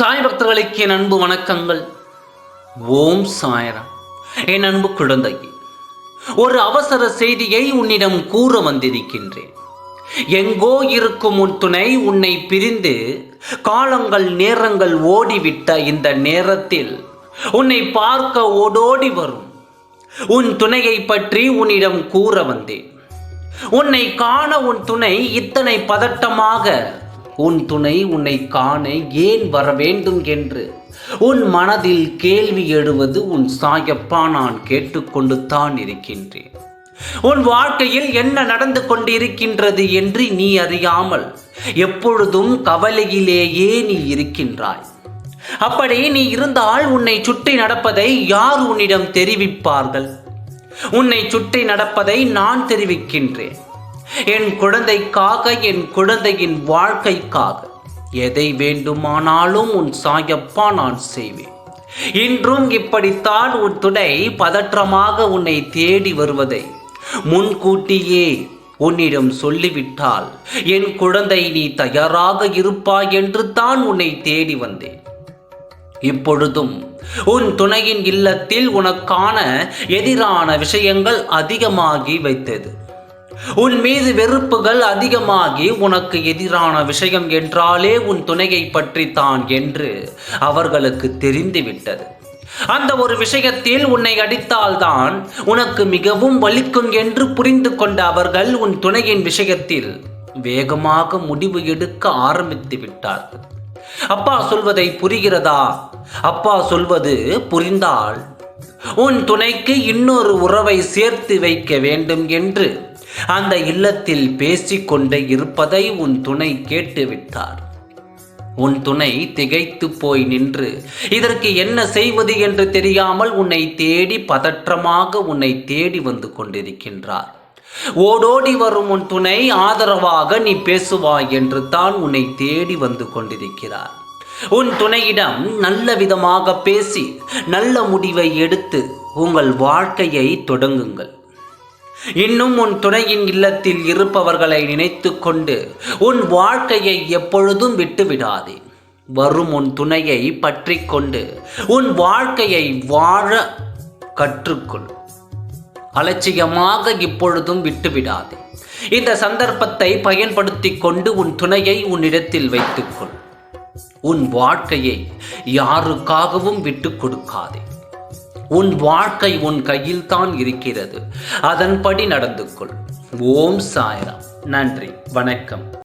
சாய் பக்தர்களுக்கு என் அன்பு வணக்கங்கள். ஓம் சாயராம். என் அன்பு குழந்தை ஒரு அவசர செய்தியை உன்னிடம் கூற வந்திருக்கின்றேன். எங்கோ இருக்கும் உன் துணை உன்னை பிரிந்து காலங்கள் நேரங்கள் ஓடிவிட்ட இந்த நேரத்தில் உன்னை பார்க்க ஓடோடி வரும். உன் துணையை பற்றி உன்னிடம் கூற வந்தேன். உன்னை காண உன் துணை இத்தனை பதட்டமாக உன் துணை உன்னை காண ஏன் வர வேண்டும் என்று? உன் மனதில் கேள்வி எழுவது உன் சாயப்பா நான் கேட்டுக்கொண்டு தான் இருக்கின்றேன். உன் வாழ்க்கையில் என்ன நடந்து கொண்டிருக்கின்றது என்று நீ அறியாமல் எப்பொழுதும் கவலையிலேயே நீ இருக்கின்றாய். அப்படி நீ இருந்தால் உன்னை சுற்றி நடப்பதை யார் உன்னிடம் தெரிவிப்பார்கள்? உன்னை சுற்றி நடப்பதை நான் தெரிவிக்கின்றேன். என் குழந்தைக்காக என் குழந்தையின் வாழ்க்கைக்காக. எதை வேண்டுமானாலும் உன் சாயப்பா நான் செய்வேன். இன்றும் இப்படித்தான் உன் துணை பதற்றமாக உன்னை தேடி வருவதை. முன்கூட்டியே உன்னிடம் சொல்லிவிட்டால் என் குழந்தை நீ தயாராக இருப்பாய் என்று தான் உன்னை தேடி வந்தேன். இப்பொழுதும் உன் துணையின் இல்லத்தில் உனக்கான எதிரான விஷயங்கள் அதிகமாகி வைத்தது. உன் மீது வெறுப்புகள் அதிகமாகி உனக்கு எதிரான விஷயம் என்றாலே உன் துணையை பற்றி தான் என்று அவர்களுக்கு தெரிந்துவிட்டது. அந்த ஒரு விஷயத்தில் உன்னை அடித்தால்தான் உனக்கு மிகவும் வலிக்கும் என்று புரிந்து கொண்ட அவர்கள் உன் துணையின் விஷயத்தில் வேகமாக முடிவு எடுக்க ஆரம்பித்து விட்டார்கள். அப்பா சொல்வதை புரிகிறதா? அப்பா சொல்வது புரிந்தால் உன் துணைக்கு இன்னொரு உறவை சேர்த்து வைக்க வேண்டும் என்று அந்த இல்லத்தில் பேசிக்கொண்டே இருப்பதை உன் துணை கேட்டுவிட்டார். உன் துணை திகைத்து போய் நின்று இதற்கு என்ன செய்வது என்று தெரியாமல் உன்னை தேடி பதற்றமாக உன்னை தேடி வந்து கொண்டிருக்கின்றார். ஓடோடி வரும் உன் துணை ஆதரவாக நீ பேசுவாய் என்று தான் உன்னை தேடி வந்து கொண்டிருக்கிறார். உன் துணையிடம் நல்ல விதமாக பேசி நல்ல முடிவை எடுத்து உங்கள் வாழ்க்கையை தொடங்குங்கள். இன்னும் உன் துணையின் இல்லத்தில் இருப்பவர்களை நினைத்து கொண்டு உன் வாழ்க்கையை எப்பொழுதும் விட்டுவிடாதே. வரும் உன் துணையை பற்றி கொண்டு உன் வாழ்க்கையை வாழ கற்றுக்கொள். அலட்சியமாக இப்பொழுதும் விட்டுவிடாதே. இந்த சந்தர்ப்பத்தை பயன்படுத்தி கொண்டு உன் துணையை உன்னிடத்தில் வைத்துக்கொள். உன் வாழ்க்கையை யாருக்காகவும் விட்டு கொடுக்காதே. உன் வாழ்க்கை உன் கையில் தான் இருக்கிறது. அதன்படி நடந்து கொள் ஓம் சாய்ராம். நன்றி. வணக்கம்.